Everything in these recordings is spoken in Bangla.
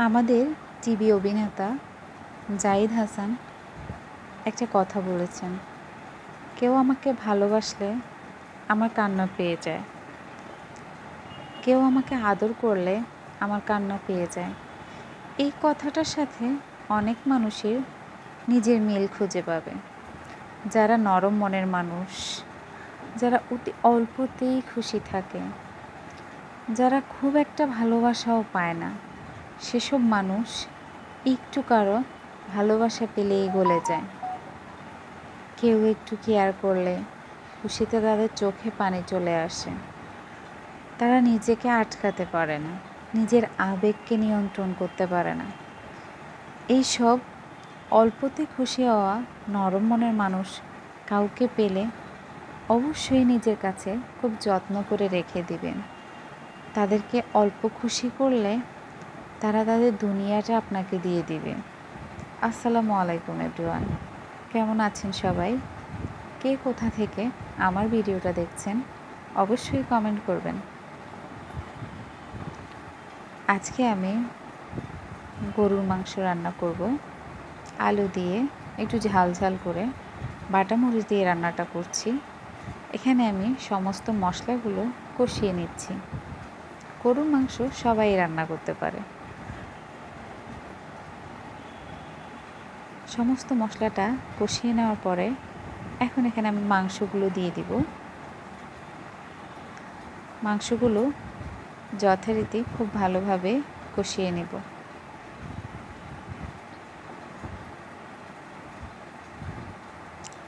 আমাদের টিভি অভিনেতা জাহিদ হাসান একটা কথা বলেছেন, কেউ আমাকে ভালোবাসলে আমার কান্না পেয়ে যায়। কেউ আমাকে আদর করলে আমার কান্না পেয়ে যায়। এই কথাটার সাথে অনেক মানুষের নিজের মিল খুঁজে পাবে। যারা নরম মনের মানুষ, যারা অতি অল্পতেই খুশি থাকে, যারা খুব একটা ভালোবাসাও পায় না। সেসব মানুষ একটু কারও ভালোবাসা পেলেই গলে যায়। কেউ একটু কেয়ার করলে খুশিতে তাদের চোখে পানি চলে আসে। তারা নিজেকে আটকাতে পারে না, নিজের আবেগকে নিয়ন্ত্রণ করতে পারে না। এইসব অল্পতে খুশি হওয়া নরম মনের মানুষ কাউকে পেলে অবশ্যই নিজের কাছে খুব যত্ন করে রেখে দিবেন। তাদেরকে অল্প খুশি করলে তারা তাদের দুনিয়াটা আপনাকে দিয়ে দিবে। আসসালামু আলাইকুম, এভরিওয়ান। কেমন আছেন সবাই? কে কোথা থেকে আমার ভিডিওটা দেখছেন, অবশ্যই কমেন্ট করবেন। আজকে আমি গরুর মাংস রান্না করব। আলু দিয়ে একটু ঝাল ঝাল করে বাটা মরিচ দিয়ে রান্নাটা করছি। এখানে আমি সমস্ত মশলাগুলো কষিয়ে নিচ্ছি। গরুর মাংস সবাই রান্না করতে পারে। সমস্ত মশলাটা কষিয়ে নেওয়ার পরে এখন এখানে আমি মাংসগুলো দিয়ে দিব। মাংসগুলো যথারীতি খুব ভালোভাবে কষিয়ে নেব।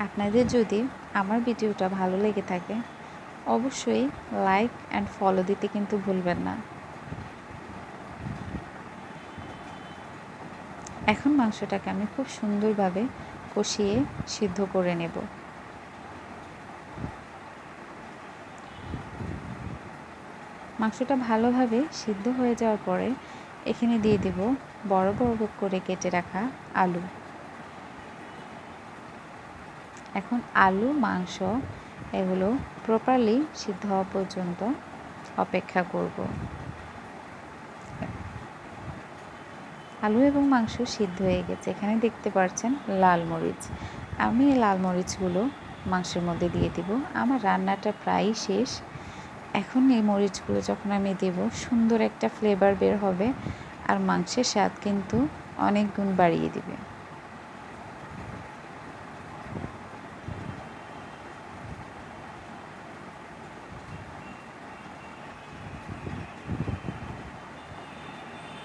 আপনাদের যদি আমার ভিডিওটা ভালো লেগে থাকে, অবশ্যই লাইক অ্যান্ড ফলো দিতে কিন্তু ভুলবেন না। এখন মাংসটাকে আমি খুব সুন্দরভাবে কষিয়ে সিদ্ধ করে নেব। মাংসটা ভালোভাবে সিদ্ধ হয়ে যাওয়ার পরে এখানে দিয়ে দেব বড় বড় করে কেটে রাখা আলু। এখন আলু, মাংস এগুলো প্রপারলি সিদ্ধ হওয়া পর্যন্ত অপেক্ষা করব। আলু এবং মাংস সিদ্ধ হয়ে গেছে। এখানে দেখতে পাচ্ছেন লাল মরিচ। আমি এই লাল মরিচগুলো মাংসের মধ্যে দিয়ে দিব। আমার রান্নাটা প্রায় শেষ। এখন এই মরিচগুলো যখন আমি দেব, সুন্দর একটা ফ্লেভার বের হবে আর মাংসের স্বাদ কিন্তু অনেক গুণ বাড়িয়ে দিবে।